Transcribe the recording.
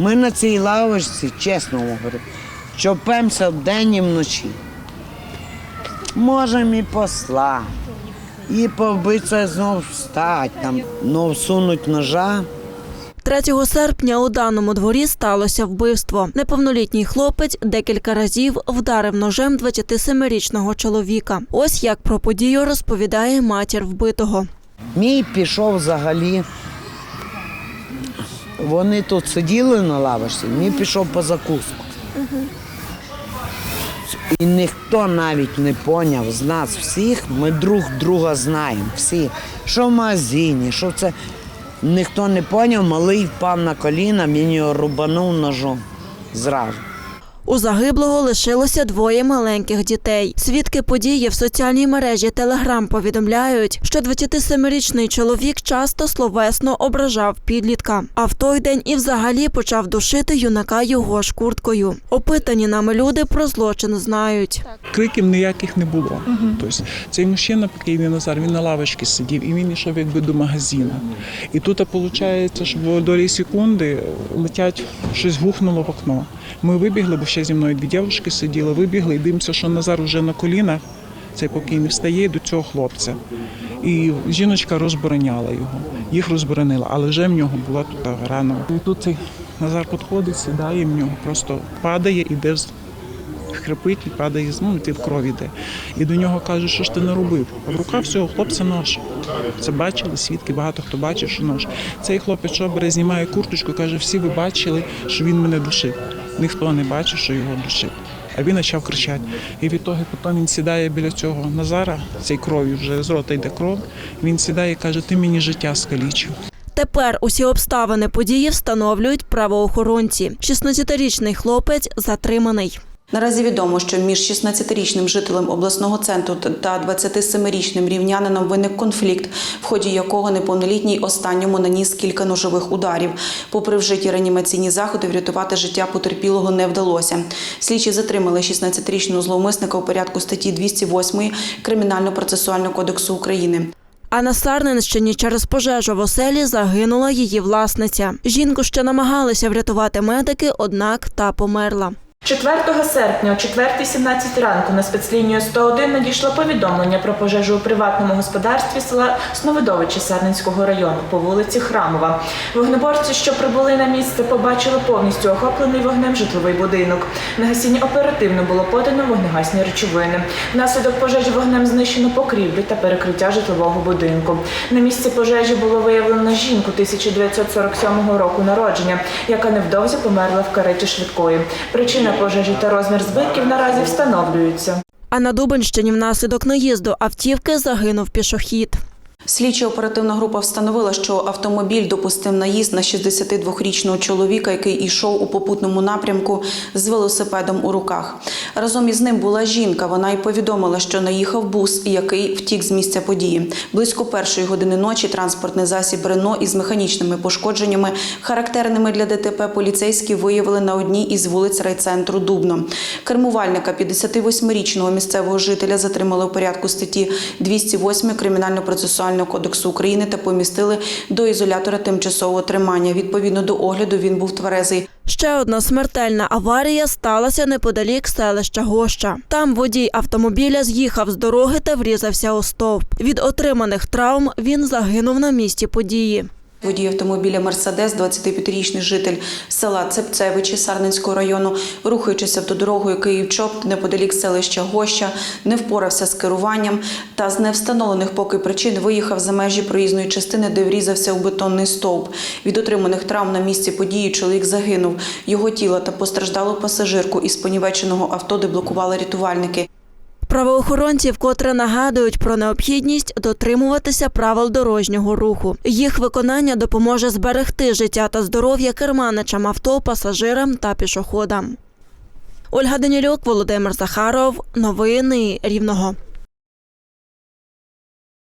Ми на цій лавочці, чесно говорю, чопемося вдень і вночі. Можемо і посла, і побитися знов встати, там, ну, всунуть ножа. 3 серпня у даному дворі сталося вбивство. Неповнолітній хлопець декілька разів вдарив ножем 27-річного чоловіка. Ось як про подію розповідає матір вбитого. Мій пішов взагалі. Вони тут сиділи на лавочці, мій пішов по закуску. І ніхто навіть не поняв з нас всіх, ми друг друга знаємо. Всі, що в магазині, що це. Ніхто не поняв, малий впав на коліна, він його рубанув ножом зразу. У загиблого лишилося двоє маленьких дітей. Свідки події в соціальній мережі Телеграм повідомляють, що 27-річний чоловік часто словесно ображав підлітка. А в той день і взагалі почав душити юнака його ж курткою. Опитані нами люди про злочин знають. криків ніяких не було. Тобто цей мужчина, покійний Назар, він на лавочці сидів і він йшов якби до магазину. І тут виходить, що в долі секунди летять, щось гухнуло в окно. Ми вибігли, бо ще зі мною дві дівчинки сиділи, вибігли і дивимося, що Назар вже на колінах. Цей покійний встає до цього хлопця. І жіночка розбороняла його. Їх розборонила, але вже в нього була тут рана. І тут цей Назар підходить, сідає, в нього просто падає, іде хрипить і падає, ну, ти в крові йде. І до нього кажуть, що ж ти наробив? А в руках всього хлопця нож. Це бачили свідки, багато хто бачив, що нож. Цей хлопець що знімає курточку, каже, всі ви бачили, що він мене душив. Ніхто не бачив, що його душить. А він почав кричати. І від того потім він сідає біля цього Назара, цей кров'ю вже з рота йде кров. Він сідає і каже, ти мені життя скалічив. Тепер усі обставини події встановлюють правоохоронці. 16-річний хлопець затриманий. Наразі відомо, що між 16-річним жителем обласного центру та 27-річним рівнянином виник конфлікт, в ході якого неповнолітній останньому наніс кілька ножових ударів. Попри вжиті реанімаційні заходи, врятувати життя потерпілого не вдалося. Слідчі затримали 16-річного зловмисника у порядку статті 208 Кримінально-процесуального кодексу України. А на Сарненщині через пожежу в оселі загинула її власниця. Жінку ще намагалися врятувати медики, однак та померла. 4 серпня о 4.17 ранку на спецлінію 101 надійшло повідомлення про пожежу у приватному господарстві села Сновидовичі Сарненського району по вулиці Храмова. Вогнеборці, що прибули на місце, побачили повністю охоплений вогнем житловий будинок. На гасіння оперативно було подано вогнегасні речовини. Внаслідок пожежі вогнем знищено покрівлі та перекриття житлового будинку. На місці пожежі було виявлено жінку 1947 року народження, яка невдовзі померла в кареті швидкої. Причина пожежі та розмір збитків наразі встановлюються. А на Дубенщині внаслідок наїзду автівки загинув пішохід. Слідчо-оперативна група встановила, що автомобіль допустив наїзд на 62-річного чоловіка, який ішов у попутному напрямку з велосипедом у руках. Разом із ним була жінка. Вона й повідомила, що наїхав бус, який втік з місця події. Близько першої години ночі транспортний засіб Рено із механічними пошкодженнями, характерними для ДТП, поліцейські виявили на одній із вулиць райцентру Дубно. Кермувальника 58-річного місцевого жителя затримали у порядку статті 208 Кримінально-процесуального кодексу України та помістили до ізолятора тимчасового тримання. Відповідно до огляду він був тверезий. Ще одна смертельна аварія сталася неподалік селища Гоща. Там водій автомобіля з'їхав з дороги та врізався у стовп. Від отриманих травм він загинув на місці події. Водій автомобіля Мерседес, 25-річний житель села Цепцевичі Сарненського району, рухаючись автодорогою Київ-Чоп неподалік селища Гоща, не впорався з керуванням та з невстановлених поки причин виїхав за межі проїзної частини, де врізався у бетонний стовп. Від отриманих травм на місці події чоловік загинув. Його тіло та постраждалу пасажирку із понівеченого авто деблокували рятувальники. Правоохоронці вкотре нагадують про необхідність дотримуватися правил дорожнього руху. Їх виконання допоможе зберегти життя та здоров'я керманичам авто, пасажирам та пішоходам. Ольга Данілюк, Володимир Захаров. Новини Рівного.